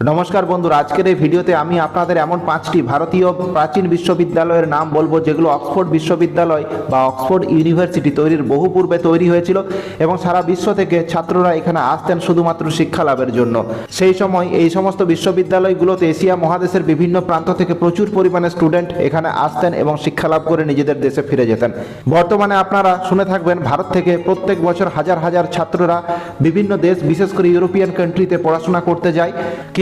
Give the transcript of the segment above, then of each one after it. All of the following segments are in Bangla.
নমস্কার বন্ধুরা, আজকের এই ভিডিওতে আমি আপনাদের এমন পাঁচটি ভারতীয় প্রাচীন বিশ্ববিদ্যালয়ের নাম বলব, যেগুলো অক্সফোর্ড বিশ্ববিদ্যালয় বা অক্সফোর্ড ইউনিভার্সিটি তৈরির বহু পূর্বে তৈরি হয়েছিল এবং সারা বিশ্ব থেকে ছাত্ররা এখানে আসতেন শুধুমাত্র শিক্ষা লাভের জন্য। সেই সময় এই সমস্ত বিশ্ববিদ্যালয়গুলোতে এশিয়া মহাদেশের বিভিন্ন প্রান্ত থেকে প্রচুর পরিমাণে স্টুডেন্ট এখানে আসতেন এবং শিক্ষা লাভ করে নিজেদের দেশে ফিরে যেতেন। বর্তমানে আপনারা শুনে থাকবেন, ভারত থেকে প্রত্যেক বছর হাজার হাজার ছাত্ররা বিভিন্ন দেশ, বিশেষ করে ইউরোপিয়ান কান্ট্রিতে পড়াশোনা করতে যায়।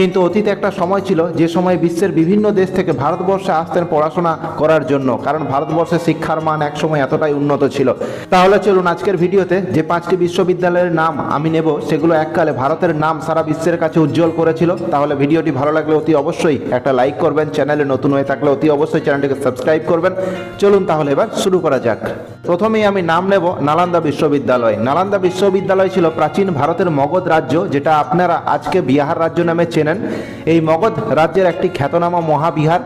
কিন্তু অতীতে একটা সময় ছিল, যে সময় বিশ্বের বিভিন্ন দেশ থেকে ভারতবর্ষে আসতেন পড়াশোনা করার জন্য। কারণ ভারতবর্ষের শিক্ষার মান একসময় এতটাই উন্নত ছিল। তাহলে চলুন আজকের ভিডিওতে যে পাঁচটি বিশ্ববিদ্যালয়ের নাম আমি নেব, সেগুলো এককালে ভারতের নাম সারা বিশ্বের কাছে উজ্জ্বল করেছিল। তাহলে ভিডিওটি ভালো লাগলে অতি অবশ্যই একটা লাইক করবেন, চ্যানেলে নতুন হয়ে থাকলে অতি অবশ্যই চ্যানেলটিকে সাবস্ক্রাইব করবেন। চলুন তাহলে এবার শুরু করা যাক। প্রথমেই আমি নাম নেব নালান্দা বিশ্ববিদ্যালয়। নালান্দা বিশ্ববিদ্যালয় ছিল প্রাচীন ভারতের মগধ রাজ্য, যেটা আপনারা আজকে বিহার রাজ্য নামে চেনেন। এই মগধ রাজ্যের একটি খ্যাতনামা মহাবিহার।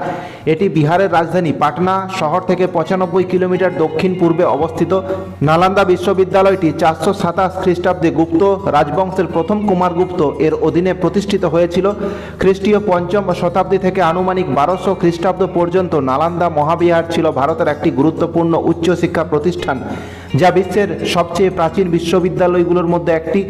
এটি বিহারের রাজধানী পাটনা শহর থেকে পঁচানব্বই কিলোমিটার দক্ষিণ পূর্বে অবস্থিত। নালান্দা বিশ্ববিদ্যালয়টি চারশো সাতাশ খ্রিস্টাব্দে গুপ্ত। রাজবংশের প্রথম কুমারগুপ্ত এর অধীনে প্রতিষ্ঠিত হয়েছিল। খ্রিস্টীয় পঞ্চম শতাব্দী থেকে আনুমানিক বারোশো খ্রিস্টাব্দ পর্যন্ত নালান্দা মহাবিহার ছিল ভারতের একটি গুরুত্বপূর্ণ উচ্চশিক্ষা প্রতিষ্ঠান, যা বিশ্বের সবচেয়ে প্রাচীন বিশ্ববিদ্যালয়গুলোর মধ্যে একটি।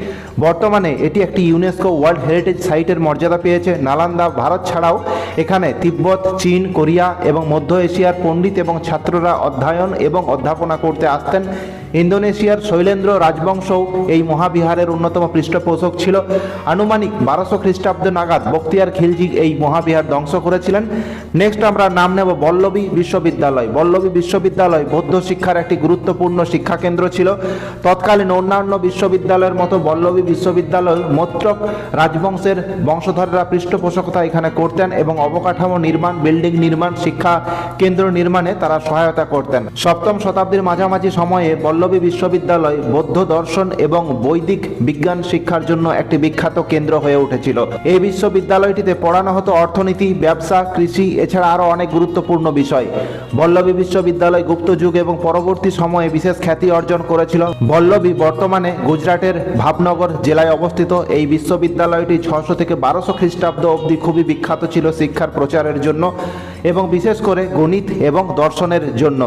বর্তমানে এটি একটি ইউনেস্কো ওয়ার্ল্ড হেরিটেজ সাইটের মর্যাদা পেয়েছে নালান্দা ভারত ছাড়াও। এখানে তিব্বত, চীন, কোরিয়া এবং মধ্য এশিয়ার পণ্ডিত এবং ছাত্ররা অধ্যয়ন এবং অধ্যাপনা করতে আসতেন। ইন্দোনেশিয়ার শৈলেন্দ্র রাজবংশও এই মহাবিহারের অন্যতম পৃষ্ঠপোষক ছিল। আনুমানিক বারোশো খ্রিস্টাব্দ নাগাদ বক্তিয়ার খিলজি এই মহাবিহার ধ্বংস করেছিলেন। নেক্সট আমরা নাম নেব বল্লভী বিশ্ববিদ্যালয়। বল্লভী বিশ্ববিদ্যালয় বৌদ্ধ শিক্ষার একটি গুরুত্বপূর্ণ শিক্ষা কেন্দ্র ছিল। তৎকালীন অন্যান্য বিশ্ববিদ্যালয়ের মতো বল্লভী বিশ্ববিদ্যালয় মৈত্রক রাজবংশের বংশধররা পৃষ্ঠপোষকতা এখানে করতেন এবং অবকাঠামো নির্মাণ, বিল্ডিং নির্মাণ, শিক্ষা কেন্দ্র নির্মাণে তারা সহায়তা করতেন। সপ্তম শতাব্দীর মাঝামাঝি সময়ে বল্লভী বিশ্ববিদ্যালয় বৌদ্ধ দর্শন এবং বৈদিক বিজ্ঞান শিক্ষার জন্য একটি বিখ্যাত কেন্দ্র হয়ে উঠেছিল। এই বিশ্ববিদ্যালয়টিতে পড়ানো হতো অর্থনীতি, ব্যবসা, কৃষি, এছাড়া আরও অনেক গুরুত্বপূর্ণ বিষয়। বল্লভী বিশ্ববিদ্যালয় গুপ্ত যুগ এবং পরবর্তী সময়ে বিশেষ খ্যাতি অর্জন করেছিল। বল্লভী বর্তমানে গুজরাটের ভাবনগর জেলায় অবস্থিত। এই বিশ্ববিদ্যালয়টি ছশো থেকে বারোশো খ্রিস্টাব্দ অবধি খুবই বিখ্যাত ছিল শিক্ষার প্রচারের জন্য। এবং বিশেষ করে গণিত এবং দর্শনের জন্য।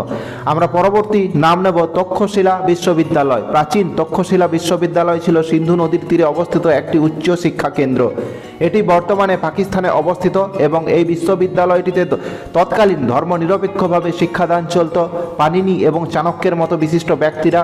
আমরা পরবর্তী নাম নেব তক্ষশিলা বিশ্ববিদ্যালয়। প্রাচীন তক্ষশিলা বিশ্ববিদ্যালয় ছিল সিন্ধু নদীর তীরে অবস্থিত একটি উচ্চ শিক্ষা কেন্দ্র। এটি বর্তমানে পাকিস্তানে অবস্থিত এবং এই বিশ্ববিদ্যালয়টিতে তৎকালীন ধর্মনিরপেক্ষভাবে শিক্ষাদান চলত। পানিনি এবং চাণক্যের মতো বিশিষ্ট ব্যক্তিরা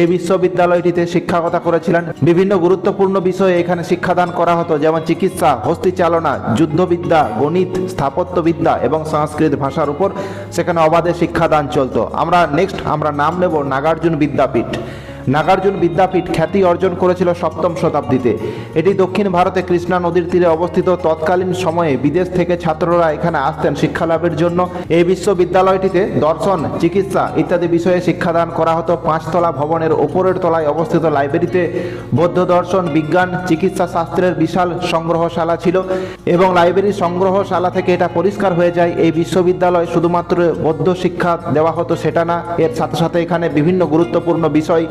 এই বিশ্ববিদ্যালয়টিতে শিক্ষকতা করেছিলেন। বিভিন্ন গুরুত্বপূর্ণ বিষয়ে এখানে শিক্ষাদান করা হতো, যেমন চিকিৎসা, হস্তিচালনা, যুদ্ধবিদ্যা, গণিত, স্থাপত্যবিদ্যা এবং সংস্কৃত ভাষার উপর সেখানে অবাধে শিক্ষাদান চলত। আমরা নেক্সট আমরা নাম নেব নাগার্জুন বিদ্যাপীঠ। নাগার্জুন বিদ্যাপীঠ খ্যাতি অর্জন করেছিল সপ্তম শতাব্দীতে। এটি দক্ষিণ ভারতে কৃষ্ণা নদীর তীরে অবস্থিত। তৎকালীন সময়ে বিদেশ থেকে ছাত্ররা এখানে আসতেন শিক্ষা লাভের জন্য। এই বিশ্ববিদ্যালয়টিতে দর্শন, চিকিৎসা ইত্যাদি বিষয়ে শিক্ষাদান করা হতো। পাঁচতলা ভবনের ওপরের তলায় অবস্থিত লাইব্রেরিতে বৌদ্ধ দর্শন বিজ্ঞান, চিকিৎসা শাস্ত্রের বিশাল সংগ্রহশালা ছিল এবং লাইব্রেরি সংগ্রহশালা থেকে এটা পরিষ্কার হয়ে যায়, এই বিশ্ববিদ্যালয় শুধুমাত্র বৌদ্ধ শিক্ষা দেওয়া হতো সেটা না। এর সাথে সাথে এখানে বিভিন্ন গুরুত্বপূর্ণ বিষয়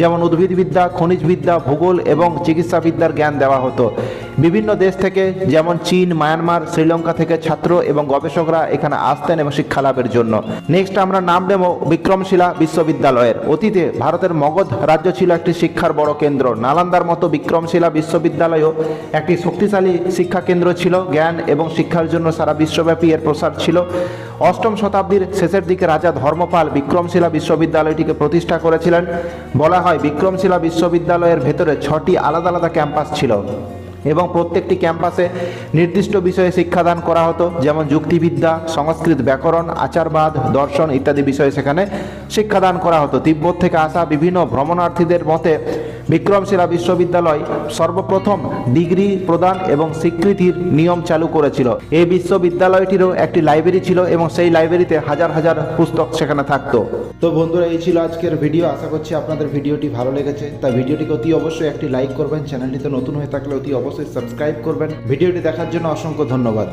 যেমন উদ্ভিদবিদ্যা, খনিজবিদ্যা, ভূগোল এবং চিকিৎসাবিদ্যার জ্ঞান দেওয়া হতো। বিভিন্ন দেশ থেকে যেমন চীন, মায়ানমার, শ্রীলঙ্কা থেকে ছাত্র এবং গবেষকরা এখানে আসতেন এবং শিক্ষা লাভের জন্য। নেক্সট আমরা নাম নেব বিক্রমশিলা বিশ্ববিদ্যালয়ের। অতীতে ভারতের মগধ রাজ্য ছিল একটি শিক্ষার বড় কেন্দ্র। নালান্দার মতো বিক্রমশিলা বিশ্ববিদ্যালয়ও একটি শক্তিশালী শিক্ষা কেন্দ্র ছিল। জ্ঞান এবং শিক্ষার জন্য সারা বিশ্বব্যাপী এর প্রসার ছিল। অষ্টম শতাব্দীর শেষের দিকে রাজা ধর্মপাল বিক্রমশিলা বিশ্ববিদ্যালয়টিকে প্রতিষ্ঠা করেছিলেন। বলা হয় বিক্রমশিলা বিশ্ববিদ্যালয়ের ভেতরে ছটি আলাদা আলাদা ক্যাম্পাস ছিল এবং প্রত্যেকটি ক্যাম্পাসে নির্দিষ্ট বিষয়ে শিক্ষাদান করা হতো, যেমন যুক্তিবিদ্যা, সংস্কৃত ব্যাকরণ, আচারবাদ, দর্শন ইত্যাদি বিষয়ে সেখানে শিক্ষাদান করা হতো। তিব্বত থেকে আসা বিভিন্ন ভ্রমণার্থীদের মতে বিক্রমশিলা বিশ্ববিদ্যালয় সর্বপ্রথম ডিগ্রি প্রদান এবং স্বীকৃতির নিয়ম চালু করেছিল। এই বিশ্ববিদ্যালয়টিরও একটি লাইব্রেরি ছিল এবং সেই লাইব্রেরিতে হাজার হাজার পুস্তক সেখানে থাকতো। তো বন্ধুরা, এই ছিল আজকের ভিডিও। আশা করছি আপনাদের ভিডিওটি ভালো লেগেছে। তাই ভিডিওটিকে অতি অবশ্যই একটি লাইক করবেন। চ্যানেলটিতে নতুন হয়ে থাকলে অতি অবশ্যই সাবস্ক্রাইব করবেন। ভিডিওটি দেখার জন্য অসংখ্য ধন্যবাদ।